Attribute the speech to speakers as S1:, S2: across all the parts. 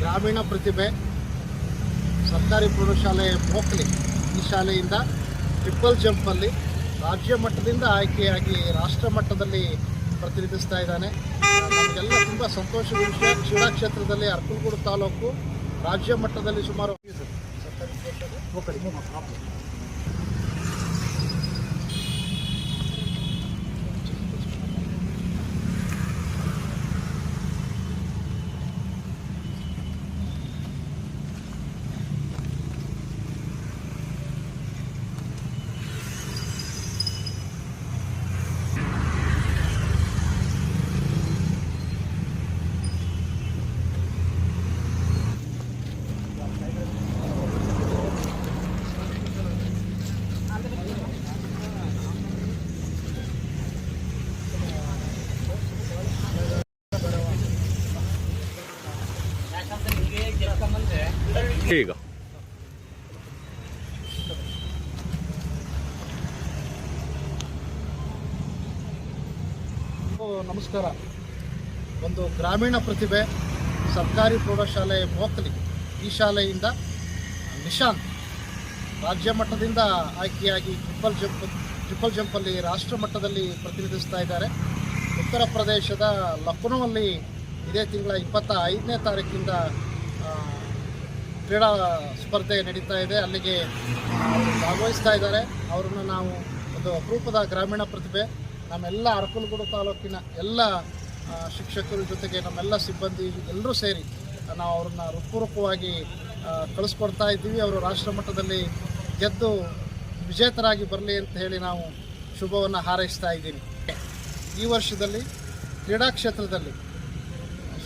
S1: ಗ್ರಾಮೀಣ ಪ್ರತಿಭೆ ಸರ್ಕಾರಿ ಪ್ರೌಢಶಾಲೆ ಮೋಕ್ಲಿ ಈ ಶಾಲೆಯಿಂದ ಟ್ರಿಪಲ್ ಜಂಪಲ್ಲಿ ರಾಜ್ಯ ಮಟ್ಟದಿಂದ ಆಯ್ಕೆಯಾಗಿ ರಾಷ್ಟ್ರ ಮಟ್ಟದಲ್ಲಿ ಪ್ರತಿನಿಧಿಸ್ತಾ ಇದ್ದಾನೆ. ನಮಗೆಲ್ಲ ತುಂಬ ಸಂತೋಷದ ವಿಷಯ. ಕ್ರೀಡಾ ಕ್ಷೇತ್ರದಲ್ಲಿ ಅರ್ಕಲ್ಗೂಡು ತಾಲೂಕು ರಾಜ್ಯ ಮಟ್ಟದಲ್ಲಿ ಸುಮಾರು ಮೋಕಳಿ.
S2: ಈಗ.
S1: ಓ, ನಮಸ್ಕಾರ. ಒಂದು ಗ್ರಾಮೀಣ ಪ್ರತಿಭೆ ಸರ್ಕಾರಿ ಪ್ರೌಢಶಾಲೆ ಮೋಕಲಿ ಈ ಶಾಲೆಯಿಂದ ನಿಶಾಂತ್ ರಾಜ್ಯ ಮಟ್ಟದಿಂದ ಆಯ್ಕೆಯಾಗಿ ಟ್ರಿಪಲ್ ಜಂಪ್ ಟ್ರಿಪಲ್ ಜಂಪಲ್ಲಿ ರಾಷ್ಟ್ರ ಮಟ್ಟದಲ್ಲಿ ಪ್ರತಿನಿಧಿಸ್ತಾ ಇದ್ದಾರೆ. ಉತ್ತರ ಪ್ರದೇಶದ ಲಕ್ನೋವಲ್ಲಿ ಇದೇ ತಿಂಗಳ ಇಪ್ಪತ್ತ ಐದನೇ ತಾರೀಕಿಂದ ಕ್ರೀಡಾ ಸ್ಪರ್ಧೆ ನಡೀತಾ ಇದೆ. ಅಲ್ಲಿಗೆ ಭಾಗವಹಿಸ್ತಾ ಇದ್ದಾರೆ. ಅವರನ್ನು ನಾವು ಒಂದು ಅಪರೂಪದ ಗ್ರಾಮೀಣ ಪ್ರತಿಭೆ ನಮ್ಮೆಲ್ಲ ಅರಕಲಗೂಡು ತಾಲೂಕಿನ ಎಲ್ಲ ಶಿಕ್ಷಕರ ಜೊತೆಗೆ ನಮ್ಮೆಲ್ಲ ಸಿಬ್ಬಂದಿ ಎಲ್ಲರೂ ಸೇರಿ ನಾವು ಅವ್ರನ್ನ ಆ, ಕಳಿಸ್ಕೊಡ್ತಾ ಇದ್ದೀವಿ. ಅವರು ರಾಷ್ಟ್ರ ಮಟ್ಟದಲ್ಲಿ ಗೆದ್ದು ವಿಜೇತರಾಗಿ ಬರಲಿ ಅಂತ ಹೇಳಿ ನಾವು ಶುಭವನ್ನು ಹಾರೈಸ್ತಾ ಇದ್ದೀನಿ. ಈ ವರ್ಷದಲ್ಲಿ ಕ್ರೀಡಾ ಕ್ಷೇತ್ರದಲ್ಲಿ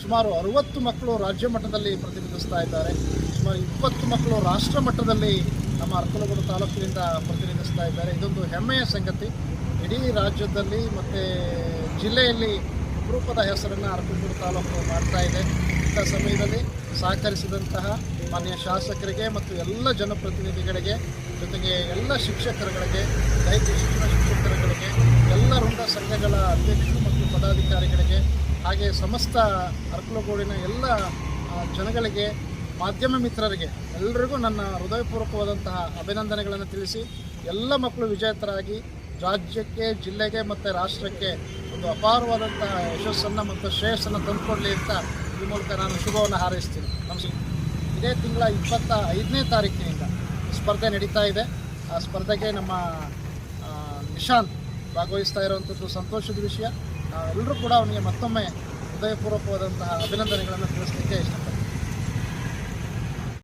S1: ಸುಮಾರು ಅರುವತ್ತು ಮಕ್ಕಳು ರಾಜ್ಯ ಮಟ್ಟದಲ್ಲಿ ಪ್ರತಿನಿಧಿಸ್ತಾ ಇದ್ದಾರೆ. ಸುಮಾರು ಇಪ್ಪತ್ತು ಮಕ್ಕಳು ರಾಷ್ಟ್ರ ಮಟ್ಟದಲ್ಲಿ ನಮ್ಮ ಅರ್ಕಲಗೂಡು ತಾಲೂಕಿನಿಂದ ಪ್ರತಿನಿಧಿಸ್ತಾ ಇದ್ದಾರೆ. ಇದೊಂದು ಹೆಮ್ಮೆಯ ಸಂಗತಿ. ಇಡೀ ರಾಜ್ಯದಲ್ಲಿ ಮತ್ತು ಜಿಲ್ಲೆಯಲ್ಲಿ ಅಪರೂಪದ ಹೆಸರನ್ನು ಅರಕಲಗೂಡು ತಾಲೂಕು ಮಾಡ್ತಾ ಇದೆ. ಇಂಥ ಸಮಯದಲ್ಲಿ ಸಹಕರಿಸಿದಂತಹ ಮಾನ್ಯ ಶಾಸಕರಿಗೆ ಮತ್ತು ಎಲ್ಲ ಜನಪ್ರತಿನಿಧಿಗಳಿಗೆ, ಜೊತೆಗೆ ಎಲ್ಲ ಶಿಕ್ಷಕರುಗಳಿಗೆ, ದೈಹಿಕ ಶಿಕ್ಷಣ ಶಿಕ್ಷಕರುಗಳಿಗೆ, ಎಲ್ಲ ವೃಂದ ಸಂಘಗಳ ಅಧ್ಯಕ್ಷರು ಮತ್ತು ಪದಾಧಿಕಾರಿಗಳಿಗೆ ಹಾಗೆ ಸಮಸ್ತ ಅರಕಲಗೋಡಿನ ಎಲ್ಲ ಜನಗಳಿಗೆ, ಮಾಧ್ಯಮ ಮಿತ್ರರಿಗೆ ಎಲ್ಲರಿಗೂ ನನ್ನ ಹೃದಯಪೂರ್ವಕವಾದಂತಹ ಅಭಿನಂದನೆಗಳನ್ನು ತಿಳಿಸಿ, ಎಲ್ಲ ಮಕ್ಕಳು ವಿಜೇತರಾಗಿ ರಾಜ್ಯಕ್ಕೆ, ಜಿಲ್ಲೆಗೆ ಮತ್ತು ರಾಷ್ಟ್ರಕ್ಕೆ ಒಂದು ಅಪಾರವಾದಂತಹ ಯಶಸ್ಸನ್ನು ಮತ್ತು ಶ್ರೇಯಸ್ಸನ್ನು ತಂದುಕೊಡಲಿ ಅಂತ ಈ ಮೂಲಕ ನಾನು ಶುಭವನ್ನು ಹಾರೈಸ್ತೀನಿ. ನಮಸ್ಕಾರ. ಇದೇ ತಿಂಗಳ ಇಪ್ಪತ್ತ ಐದನೇ ತಾರೀಕಿನಿಂದ ಸ್ಪರ್ಧೆ ನಡೀತಾ ಇದೆ. ಆ ಸ್ಪರ್ಧೆಗೆ ನಮ್ಮ ನಿಶಾಂತ್ ಭಾಗವಹಿಸ್ತಾ ಇರುವಂಥದ್ದು ಸಂತೋಷದ ವಿಷಯ. ನಾವೆಲ್ಲರೂ ಕೂಡ ಅವನಿಗೆ ಮತ್ತೊಮ್ಮೆ ಹೃದಯಪೂರ್ವಕವಾದಂತಹ ಅಭಿನಂದನೆಗಳನ್ನು ತಿಳಿಸಲಿಕ್ಕೆ ಇಷ್ಟ